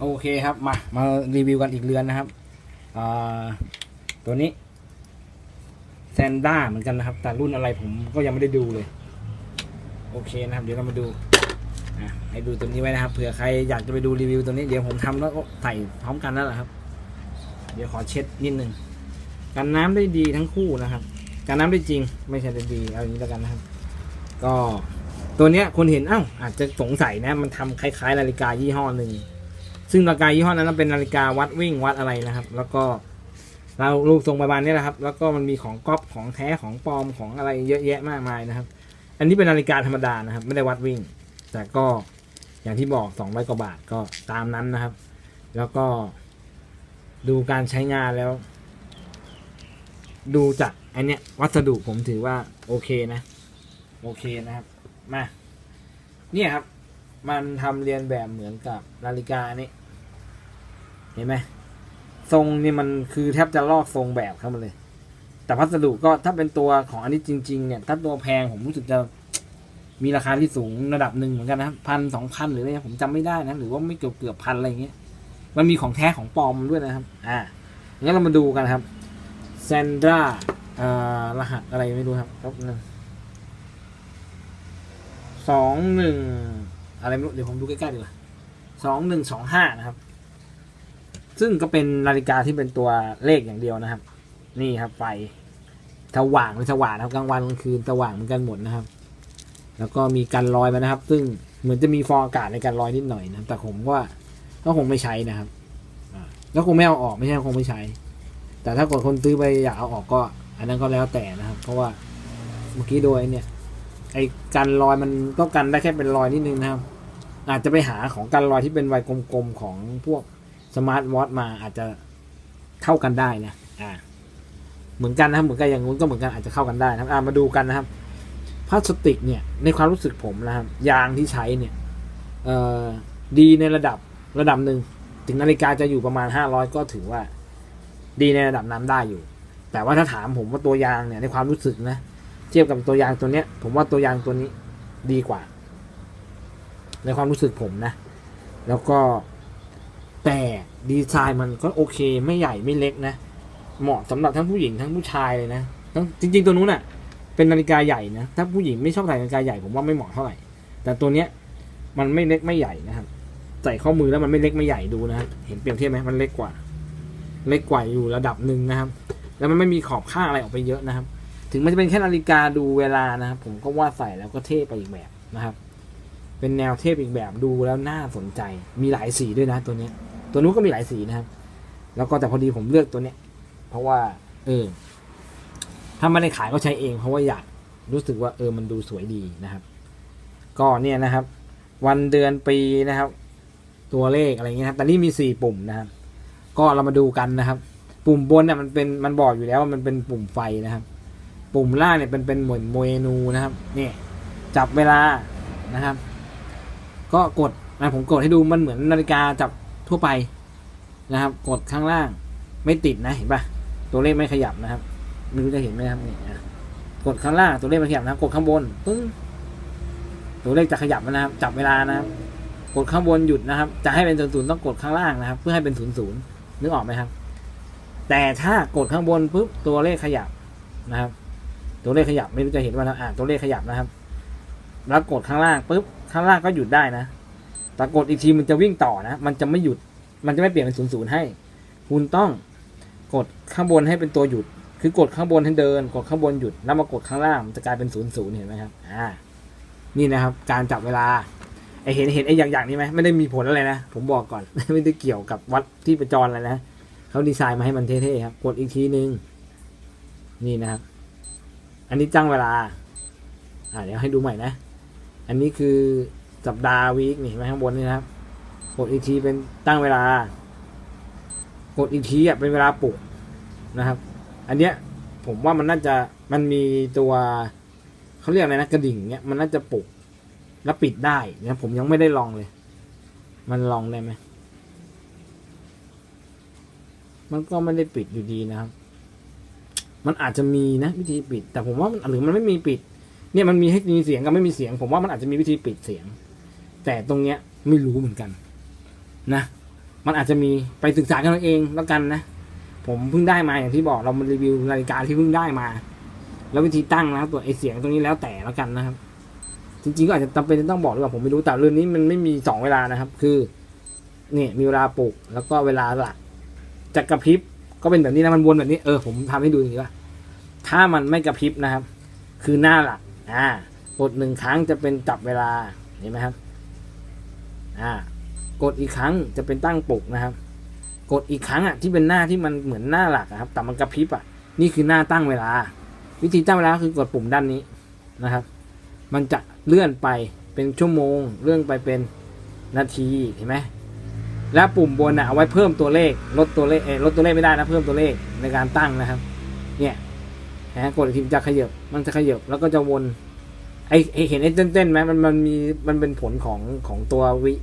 โอเคครับมามารีวิวกันอีกเรือนนะครับตัวนี้แซนด้าเหมือนกันนะครับ แต่รุ่นอะไรผมก็ยังไม่ได้ดูเลย โอเคนะครับ เดี๋ยวเรามาดูอะให้ดูตัวนี้ไว้นะครับเผื่อใครอยากจะไปดูรีวิวตัวนี้เดี๋ยวผมทำแล้วก็ใส่พร้อมกันนั่นแหละครับ เดี๋ยวขอเช็ดนิดนึงกันน้ำได้ดีทั้งคู่นะครับกันน้ำได้จริงไม่ใช่ได้ดีเอาอย่างนี้แล้วกันนะครับ ก็ตัวเนี้ยคนเห็นเอ้าอาจจะสงสัยนะ มันทำคล้ายๆนาฬิกายี่ห้อหนึ่ง ซึ่งนาฬิกายี่ห้อนั้นเป็นนาฬิกาวัดวิ่งวัดอะไรนะครับ แล้วก็เรารูปทรงประมาณนี้แหละครับ แล้วก็มันมีของก๊อปของแท้ของปลอมของอะไรเยอะแยะมากมายนะครับ อันนี้เป็นนาฬิกาธรรมดานะครับ ไม่ได้วัดวิ่ง แต่ก็อย่างที่บอก200กว่าบาทก็ตามนั้นนะครับ แล้วก็ดูการใช้งานแล้ว ดูจากอันเนี้ยวัสดุผมถือว่าโอเคนะ โอเคนะครับมาเนี่ยครับ มันทำเรียนแบบเหมือนกับนาฬิกานี่ เห็นไหมทรงนี่มันคือแทบจะลอกทรงแบบเข้ามาเลย แต่พัสดุก็ถ้าเป็นตัวของอันนี้จริง ๆ เนี่ย ถ้าตัวแพงผมรู้สึกจะมีราคาที่สูงระดับหนึ่งเหมือนกันนะพันสองพันหรืออะไรผมจำไม่ได้นะ หรือว่าไม่เกือบเกือบพันอะไรอย่างเงี้ยมันมีของแท้ของปลอมด้วยนะครับ อ่างั้นเรามาดูกันครับแซนดราอ่ารหัสอะไรไม่รู้ครับครับนึงสองหนึ่งอะไรไม่รู้เดี๋ยวผมดูใกล้ๆดีกว่าสองหนึ่งสองห้านะครับ ซึ่งก็เป็นนาฬิกาที่เป็นตัวเลขอย่างเดียวนะครับ นี่ครับไฟสว่างเป็นสว่างนะครับกลางวันกลางคืนสว่างเหมือนกันหมดนะครับ แล้วก็มีกันรอยมานะครับ ซึ่งเหมือนจะมีฟองอากาศในการลอยนิดหน่อยนะครับ แต่ผมว่าก็คงไม่ใช้นะครับแล้วคงไม่เอาออกไม่ใช่คงไม่ใช้ แต่ถ้ากดคนซื้อไปอยากเอาออกก็ อันนั้นก็แล้วแต่นะครับ เพราะว่าเมื่อกี้โดยเนี่ยไอ้กันรอยมันก็กันได้แค่เป็นรอยนิดนึงนะครับ อาจจะไปหาของกันรอยที่เป็นวัยกลมๆของพวก สมาร์ทวอทมาอาจจะเข้ากันได้นะอ่าเหมือนกันนะครับเหมือนกันอย่างนู้นก็เหมือนกันอาจจะเข้ากันได้นะครับอ่ามาดูกันนะครับพลาสติกเนี่ยในความรู้สึกผมนะครับยางที่ใช้เนี่ยเอ่อดีในระดับระดับหนึ่งถึงนาฬิกาจะอยู่ประมาณห้าร้อยก็ถือว่า ดีในระดับนั้นได้อยู่ แต่ว่าถ้าถามผมว่าตัวยางเนี่ยในความรู้สึกนะ เทียบกับตัวยางตัวเนี้ย ผมว่าตัวยางตัวนี้ดีกว่า ในความรู้สึกผมนะ แล้วก็ แต่ดีไซน์มันก็โอเคไม่ใหญ่ไม่เล็กนะ เหมาะสำหรับทั้งผู้หญิงทั้งผู้ชายเลยนะทั้งจริง ๆ ตัวนู้นอะ เป็นนาฬิกาใหญ่นะ ถ้าผู้หญิงไม่ชอบใส่นาฬิกาใหญ่ผมว่าไม่เหมาะเท่าไหร่ แต่ตัวเนี้ยมันไม่เล็กไม่ใหญ่นะครับ ใส่ข้อมือแล้วมันไม่เล็กไม่ใหญ่ดูนะ เห็นเปรียบเทียบไหมมันเล็กกว่า เล็กกว่าอยู่ระดับหนึ่งนะครับ แล้วมันไม่มีขอบข้างอะไรออกไปเยอะนะครับ ถึงมันจะเป็นแค่นาฬิกาดูเวลานะครับ ผมก็ว่าใส่แล้วก็เท่ไปอีกแบบนะครับ เป็นแนวเทพอีกแบบดูแล้วน่าสนใจ มีหลายสีด้วยนะตัวเนี้ย ตัวนู้นก็มีหลายสีนะครับ แล้วก็แต่พอดีผมเลือกตัวเนี้ย เพราะว่า เออ ถ้าไม่ได้ขายก็ใช้เอง เพราะว่าอยากรู้สึกว่า เออ มันดูสวยดีนะครับ ก็เนี่ยนะครับ วันเดือนปีนะครับ ตัวเลขอะไรเงี้ยครับแต่นี่มีสี่ปุ่มนะครับ ก็เรามาดูกันนะครับ ปุ่มบนเนี่ยมันเป็นมันบอกอยู่แล้วว่ามันเป็นปุ่มไฟนะครับ ปุ่มล่างเนี่ยเป็นเป็นเหมือนเมนูนะครับ เนี่ย จับเวลานะครับ ก็กดนะผมกดให้ดูมันเหมือนนาฬิกาจับ ทั่วไปนะครับ กดข้างล่างไม่ติดนะเห็นปะตัวเลขไม่ขยับนะครับไม่รู้จะเห็นไหมครับนี่กดข้างล่างตัวเลขไม่ขยับนะบกดข้างบนปึ้งตัวเลขจะขยับนะครับ จับเวลานะครับ กดข้างบนหยุดนะครับ จะให้เป็นศูนย์ศูนย์ต้องกดข้างล่างนะครับ เพื่อให้เป็นศูนย์ศูนย์นึกออกไหมครับ แต่ถ้ากดข้างบนปุ๊บตัวเลขขยับนะครับ ตัวเลขขยับไม่รู้จะเห็นว่านะอ่าตัวเลขขยับนะครับ แล้วกดข้างล่างปุ๊บข้างล่างก็หยุดได้นะ แต่กดอีกทีมันจะวิ่งต่อนะ มันจะไม่หยุด มันจะไม่เปลี่ยนเป็นศูนย์ศูนย์ให้ คุณต้องกดข้างบนให้เป็นตัวหยุด คือกดข้างบนให้เดิน กดข้างบนหยุด แล้วมากดข้างล่าง มันจะกลายเป็นศูนย์ศูนย์เห็นไหมครับ อ่า นี่นะครับ การจับเวลา ไอเห็นเห็นไออย่างอย่างนี้ไหมไม่ได้มีผลอะไรนะ ผมบอกก่อน ไม่ได้เกี่ยวกับวัดที่ประจรอะไรนะ เขาดีไซน์มาให้มันเท่ๆครับ กดอีกทีนึง นี่นะครับ อันนี้จ้างเวลา อ่าเดี๋ยวให้ดูใหม่นะ อันนี้คือ สัปดาห์วีคนี่เห็นไหมข้างบนนี่นะครับ กดอีกทีเป็นตั้งเวลา กดอีกทีอะเป็นเวลาปลุกนะครับ อันเนี้ยผมว่ามันน่าจะมันมีตัวเขาเรียกอะไรนะกระดิ่งเนี้ยมันน่าจะปลุกแล้วปิดได้นะผมยังไม่ได้ลองเลย มันลองได้ไหมมันก็ไม่ได้ปิดอยู่ดีนะครับ มันอาจจะมีนะวิธีปิด แต่ผมว่ามันหรือมันไม่มีปิด เนี่ยมันมีให้มีเสียงกับไม่มีเสียง ผมว่ามันอาจจะมีวิธีปิดเสียง แต่ตรงเนี้ยไม่รู้เหมือนกัน นะ มันอาจจะมีไปศึกษากันเอาเองแล้วกันนะ ผมเพิ่งได้มาอย่างที่บอกเรามารีวิวนาฬิกาที่เพิ่งได้มา แล้ววิธีตั้งนะครับตัวไอเสียงตรงนี้แล้วแต่แล้วกันนะครับ จริงๆก็อาจจะจำเป็นจะต้องบอกหรือเปล่าผมไม่รู้แต่เรือนนี้มันไม่มีสองเวลานะครับ คือเนี่ยมีเวลาปลุกแล้วก็เวลาหลักจะกระพริบก็เป็นแบบนี้นะมันวนแบบนี้เออผมทำให้ดูอย่างนี้ว่าถ้ามันไม่กระพริบนะครับ คือหน้าหลักอ่ากดหนึ่งครั้งจะเป็นจับเวลาเห็นไหมครับ อ่ากดอีกครั้งจะเป็นตั้งปลุกนะครับ กดอีกครั้งอะที่เป็นหน้าที่มันเหมือนหน้าหลักครับ แต่มันกระพริบอะนี่คือหน้าตั้งเวลา วิธีตั้งเวลาคือกดปุ่มด้านนี้นะครับ มันจะเลื่อนไปเป็นชั่วโมง เลื่อนไปเป็นนาทีเห็นไหมและปุ่มบนน่ะเอาไว้เพิ่มตัวเลขลดตัวเลขเลดตัวเลขไม่ได้นะเพิ่มตัวเลขในการตั้งนะครับ เนี่ยนะกดอีกทีจะขยับมันจะขยับแล้วก็จะวน ไอเห็นไอ้เต้นๆไหมมันมันมีมันเป็นผลของของตัววิ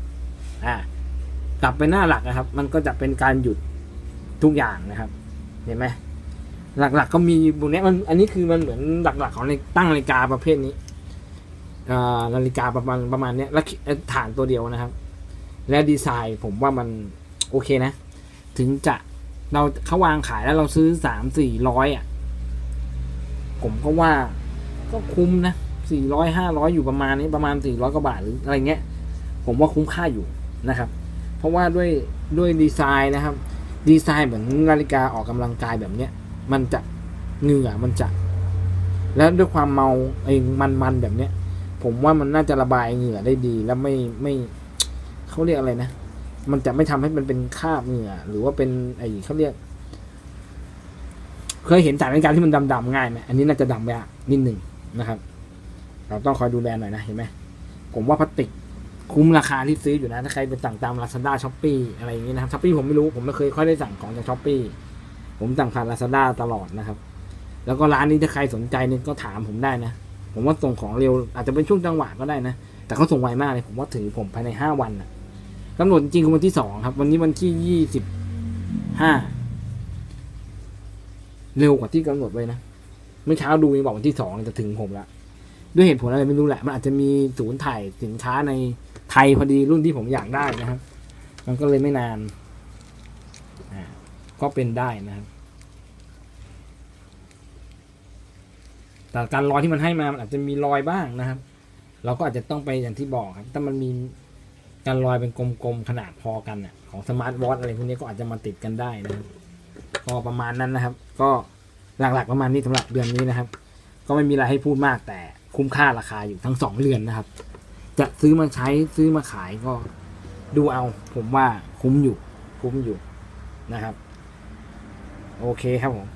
อ่ากลับไปหน้าหลักนะครับ มันก็จะเป็นการหยุดทุกอย่างนะครับ เห็นไหมหลัก ๆ ก็มีบุเนี้ยมันอันนี้คือมันเหมือนหลัก ๆ ของในตั้งนาฬิกาประเภทนี้นาฬิกาประมาณประมาณเนี้ยแล้วฐานตัวเดียวนะครับ และดีไซน์ผมว่ามันโอเคนะ ถึงจะเราเขาวางขายแล้วเราซื้อสามสี่ร้อยอะ ผมก็ว่าก็คุ้มนะ สี่ร้อยห้าร้อยอยู่ประมาณนี้ประมาณสี่ร้อยกว่าบาทหรืออะไรเงี้ย ผมว่าคุ้มค่าอยู่นะครับ เพราะว่าด้วยด้วยดีไซน์นะครับ ดีไซน์เหมือนนาฬิกาออกกำลังกายแบบเนี้ย มันจะเหงื่อมันจะ แล้วด้วยความเมาไอ้มันๆแบบเนี้ย ผมว่ามันน่าจะระบายเหงื่อได้ดี แล้วไม่ไม่เขาเรียกอะไรนะ มันจะไม่ทำให้มันเป็นคราบเหงื่อ หรือว่าเป็นไอ้เขาเรียกเคยเห็นสายนาฬิกาที่มันดำๆง่ายไหมอันนี้น่าจะดำยากนิดหนึ่งนะครับ เราต้องคอยดูแลหน่อยนะเห็นไหมผมว่าพลาสติกคุ้มราคาที่ซื้ออยู่นะ ถ้าใครไปสั่งตาม Lazada s h o p e e อะไรอย่างนี้นะครับช้อปปี้ผมไม่รู้ผมไม่เคยค่อยได้สั่งของจากช้อปปีผมสั่งผ่าน Lazada ตลอดนะครับ แล้วก็ร้านนี้ถ้าใครสนใจนี่ก็ถามผมได้นะ ผมว่าส่งของเร็ว อาจจะเป็นช่วงจังหวะก็ได้นะ แต่เขาส่งไวมากเลยผมว่าถึงผมภายในห้าวันนะกำหนดจริงคือวันที่สองครับ วันนี้วันที่ยี่สิบห้าเร็วกว่าที่กำหนดไว้นะเมื่อเช้าดูยังบอกวันที่สองจะถึงผมละ ด้วยเหตุผลอะไรไม่รู้แหละ มันอาจจะมีศูนย์ถ่ายสินค้าในไทยพอดีรุ่นที่ผมอยากได้นะครับ มันก็เลยไม่นาน ก็เป็นได้นะครับ แต่การรอยที่มันให้มา มันอาจจะมีรอยบ้างนะครับ เราก็อาจจะต้องไปอย่างที่บอกครับ ถ้ามันมีการรอยเป็นกลมๆขนาดพอกันน่ะ ของสมาร์ทวอทอะไรพวกนี้ก็อาจจะมาติดกันได้นะครับก็ประมาณนั้นนะครับ ก็หลักๆประมาณนี้สำหรับเดือนนี้นะครับ ก็ไม่มีอะไรให้พูดมากแต่ คุ้มค่าราคาอยู่ทั้งสองเรือนนะครับ จะซื้อมาใช้ซื้อมาขายก็ดูเอา ผมว่าคุ้มอยู่ คุ้มอยู่นะครับ โอเคครับผม